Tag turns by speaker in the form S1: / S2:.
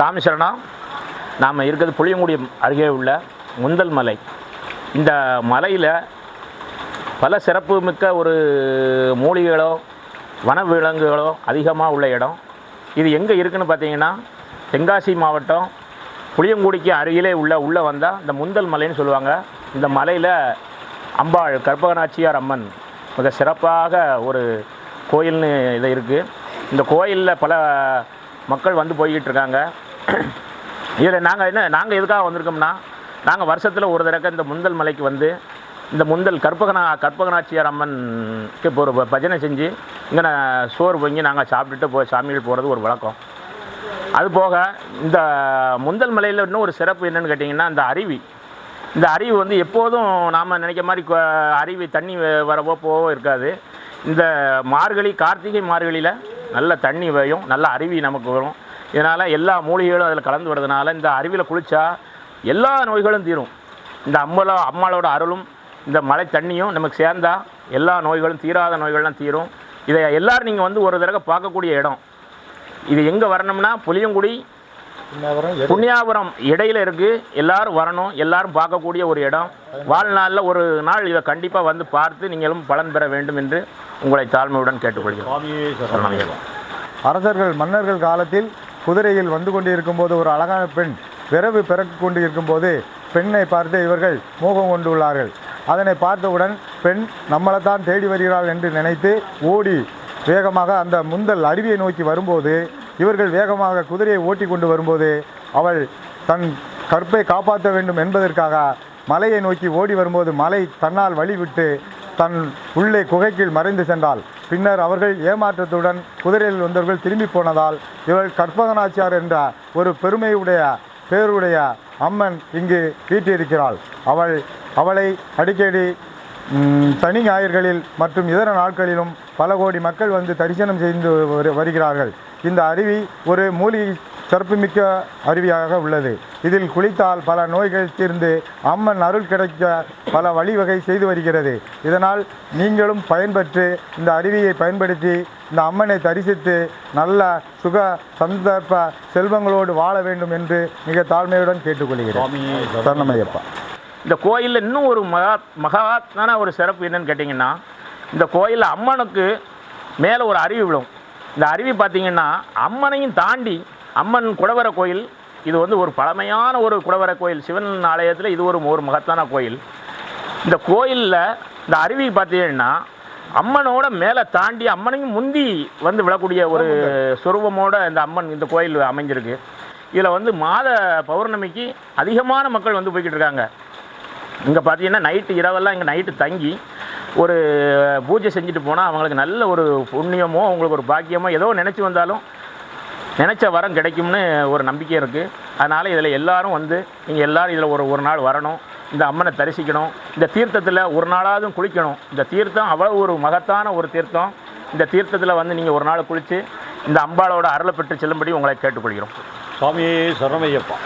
S1: சாமி சரணம் நாம் இருக்கிறது புளியங்குடி அருகே உள்ள முந்தல் மலை. இந்த மலையில் பல சிறப்பு மிக்க ஒரு மூலிகைகளோ வனவிலங்குகளோ அதிகமாக உள்ள இடம். இது எங்கே இருக்குன்னு பார்த்தீங்கன்னா தென்காசி மாவட்டம் புளியங்குடிக்கு அருகிலே உள்ள உள்ளே வந்தால் இந்த முந்தல் மலைன்னு சொல்லுவாங்க. இந்த மலையில் அம்பாள் கற்பகநாச்சியார் அம்மன் மிக சிறப்பாக ஒரு கோயில்னு இது இருக்குது இந்த கோயிலில் பல மக்கள் வந்து போய்கிட்டு இருக்காங்க. இதில் நாங்கள் என்ன நாங்கள் எதுக்காக வந்திருக்கோம்னா நாங்கள் வருஷத்தில் ஒரு தடவை இந்த முந்தல் மலைக்கு வந்து இந்த முந்தல் கற்பகனா கற்பகநாச்சியார் அம்மனுக்கு இப்போ ஒரு பஜனை செஞ்சு இங்கே நான் சோறு பொங்கி நாங்கள் சாப்பிட்டுட்டு போய் சாமிகள் போகிறது ஒரு வழக்கம். அது போக இந்த முந்தல் மலையில் இன்னும் ஒரு சிறப்பு என்னென்னு கேட்டிங்கன்னா இந்த அருவி. இந்த அருவி வந்து எப்போதும் நாம் நினைக்க மாதிரி அருவி தண்ணி வ- வரவோ போவோ இருக்காது. இந்த மார்கழி கார்த்திகை மார்கழியில் நல்ல தண்ணி வரும் நல்ல அருவி நமக்கு வரும். இதனால் எல்லா மூலிகைகளும் அதில் கலந்து வரதுனால இந்த அருவியில் குளித்தா எல்லா நோய்களும் தீரும். இந்த அம்மளோ அம்மாளோட அருளும் இந்த மழை தண்ணியும் நமக்கு சேர்ந்தா எல்லா நோய்களும் தீராத நோய்கள்லாம் தீரும். இதை எல்லாரும் நீங்கள் வந்து ஒரு தடவை பார்க்கக்கூடிய இடம். இது எங்கே வரணும்னா புளியங்குடி புண்ணியாபுரம் இடையில இருக்கு. எல்லாரும் வரணும் எல்லாரும் பார்க்கக்கூடிய ஒரு இடம். வாழ்நாளில் ஒரு நாள் இதை கண்டிப்பாக வந்து பார்த்து நீங்களும் பலன் பெற வேண்டும் என்று உங்களை தாழ்மையுடன் கேட்டுக்கொள்கிறோம்.
S2: அரசர்கள் மன்னர்கள் காலத்தில் குதிரையில் வந்து கொண்டிருக்கும் போது ஒரு அழகான பெண் விரவு பிறக்கு கொண்டு இருக்கும்போது பெண்ணை பார்த்து இவர்கள் மோகம் கொண்டுள்ளார்கள். அதனை பார்த்தவுடன் பெண் நம்மளைத்தான் தேடி வருகிறாள் என்று நினைத்து ஓடி வேகமாக அந்த முந்தல் அருவியை நோக்கி வரும்போது இவர்கள் வேகமாக குதிரையை ஓட்டி கொண்டு வரும்போது அவள் தன் கற்பை காப்பாற்ற வேண்டும் என்பதற்காக மலையை நோக்கி ஓடி வரும்போது மலை தன்னால் வழிவிட்டு தன் உள்ளே குகைக்குள் மறைந்து சென்றாள். பின்னர் அவர்கள் ஏமாற்றத்துடன் குதிரையில் வந்தவர்கள் திரும்பி போனதால் இவள் கற்பகநாச்சியார் என்ற ஒரு பெருமையுடைய பேருடைய அம்மன் இங்கு வீட்டிருக்கிறாள். அவள் அவளை அடிக்கடி சனி ஞாயிற்களில் மற்றும் இதர நாட்களிலும் பல கோடி மக்கள் வந்து தரிசனம் செய்து வரு- வருகிறார்கள். இந்த அருவி ஒரு மூலிகை சிறப்புமிக்க அருவியாக உள்ளது. இதில் குளித்தால் பல நோய்கள் தீர்ந்து அம்மன் அருள் கிடைக்க பல வழிவகை செய்து வருகிறது. இதனால் நீங்களும் பயன்பெற்று இந்த அருவியை பயன்படுத்தி இந்த அம்மனை தரிசித்து நல்ல சுக சந்தர்ப்ப செல்வங்களோடு வாழ வேண்டும் என்று மிக தாழ்மையுடன் கேட்டுக்கொள்கிறேன். சரணமையப்பா
S1: இந்த கோயிலில் இன்னும் ஒரு மகா மகாத்மான ஒரு சிறப்பு என்னன்னு கேட்டிங்கன்னா இந்த கோயிலில் அம்மனுக்கு மேலே ஒரு அருவி விழும். இந்த அருவி பார்த்தீங்கன்னா அம்மனையும் தாண்டி அம்மன் குடவர கோயில் இது வந்து ஒரு பழமையான ஒரு குடவர கோயில். சிவன் ஆலயத்தில் இது ஒரு ஒரு மகத்தான கோயில். இந்த கோயிலில் இந்த அருவி பார்த்தீங்கன்னா அம்மனோட மேலே தாண்டி அம்மனையும் முந்தி வந்து விழக்கூடிய ஒரு சொருபமோட இந்த அம்மன் இந்த கோயில் அமைஞ்சிருக்கு. இதில் வந்து மாத பௌர்ணமிக்கு அதிகமான மக்கள் வந்து போய்கிட்டு இருக்காங்க. இங்கே பார்த்தீங்கன்னா நைட்டு இரவெல்லாம் இங்கே நைட்டு தங்கி ஒரு பூஜை செஞ்சுட்டு போனால் அவங்களுக்கு நல்ல ஒரு புண்ணியமோ அவங்களுக்கு ஒரு பாக்கியமோ ஏதோ நினச்சி வந்தாலும் நினச்ச வரம் கிடைக்கும்னு ஒரு நம்பிக்கை இருக்குது அதனால் இதில் எல்லாரும் வந்து நீங்கள் எல்லாரும் இதில் ஒரு ஒரு நாள் வரணும். இந்த அம்மனை தரிசிக்கணும். இந்த தீர்த்தத்தில் ஒரு நாளாவது குளிக்கணும். இந்த தீர்த்தம் அவ்வளோ ஒரு மகத்தான ஒரு தீர்த்தம். இந்த தீர்த்தத்தில் வந்து நீங்கள் ஒரு நாள் குளித்து இந்த அம்பாளோட அருளை பெற்று செல்லும்படி உங்களை கேட்டுக்கொள்கிறோம்.
S3: சுவாமியே சரணமையப்பா.